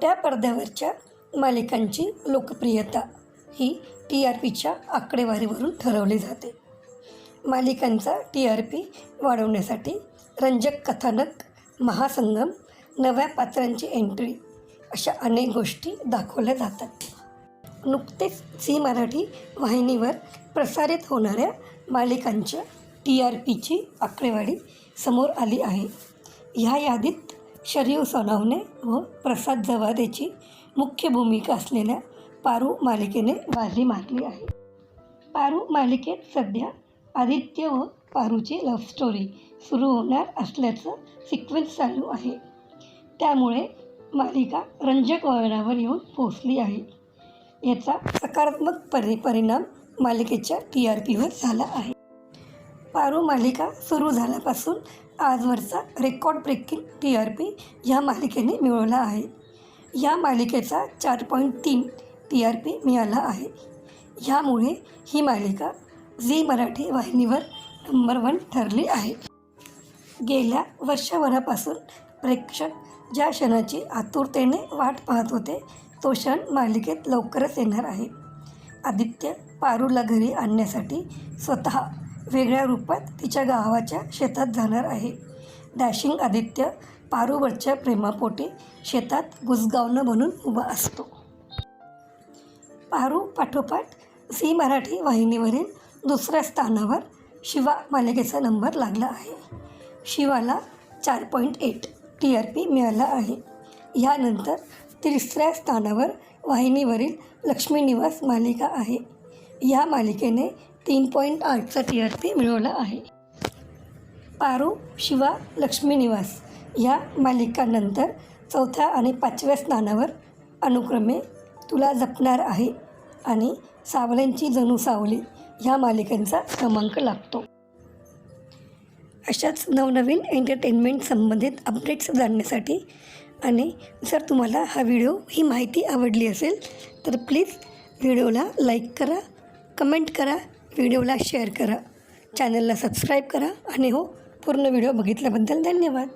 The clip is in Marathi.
छोट्या पडद्यावरच्या मालिकांची लोकप्रियता ही टी आर पीच्या आकडेवारीवरून ठरवली जाते. मालिकांचा टी आर पी वाढवण्यासाठी रंजक कथानक महासंगम नव्या पात्रांची एंट्री अशा अनेक गोष्टी दाखवल्या जातात. नुकतेच झी मराठी वाहिनीवर प्रसारित होणाऱ्या मालिकांच्या टी आर पीची आकडेवारी समोर आली आहे. ह्या यादीत शरीव सोनावणे व प्रसाद जवादेची मुख्य भूमिका असलेल्या पारू मालिकेने बाजी मारली आहे. पारू मालिकेत सध्या आदित्य व पारूची लव्ह स्टोरी सुरू होणार असल्याचं सिक्वेन्स चालू आहे. त्यामुळे मालिका रंजक वळणावर येऊन पोचली आहे. याचा सकारात्मक परि परिणाम मालिकेच्या टी आर पीवर झाला आहे. पारू मालिका सुरू झाल्यापासून आजवरचा record breaking T R P ह्या मालिकेने मिळवला आहे. या मालिकेचा चार पॉईंट तीन टी आर पी मिळाला आहे. ह्यामुळे ही मालिका झी मराठी वाहिनीवर नंबर वन ठरली आहे. गेल्या वर्षभरापासून प्रेक्षक ज्या क्षणाची आतुरतेने वाट पाहत होते तो क्षण मालिकेत लवकरच येणार आहे. आदित्य पारूला घरी आणण्यासाठी स्वतः वेगळ्या रूपात तिच्या गावाच्या शेतात जाणार आहे. डॅशिंग आदित्य पारूवरच्या प्रेमापोटी शेतात बुजगावणं म्हणून उभा असतो. पारू पाठोपाठ झी मराठी वाहिनीवरील दुसऱ्या स्थानावर शिवा मालिकेचा नंबर लागला आहे. शिवाला चार point eight T R P मिळाला आहे. यानंतर तिसऱ्या स्थानावर वाहिनीवरील लक्ष्मी निवास मालिका आहे. या मालिकेने तीन पॉईंट आठचा टी आर पी मिळवला आहे. पारू शिवा लक्ष्मी निवास या मालिकांनंतर चौथ्या आणि पाचव्या स्थानावर अनुक्रमे तुला जपणार आहे आणि सावल्यांची जणू सावली ह्या मालिकांचा क्रमांक लागतो. अशाच नवनवीन एंटरटेनमेंट संबंधित अपडेट्स जाणण्यासाठी आणि जर तुम्हाला हा व्हिडिओ ही माहिती आवडली असेल तर प्लीज व्हिडिओला लाईक करा कमेंट करा व्हिडिओला शेअर करा चॅनलला सबस्क्राईब करा आणि हो पूर्ण व्हिडिओ बघितल्याबद्दल धन्यवाद.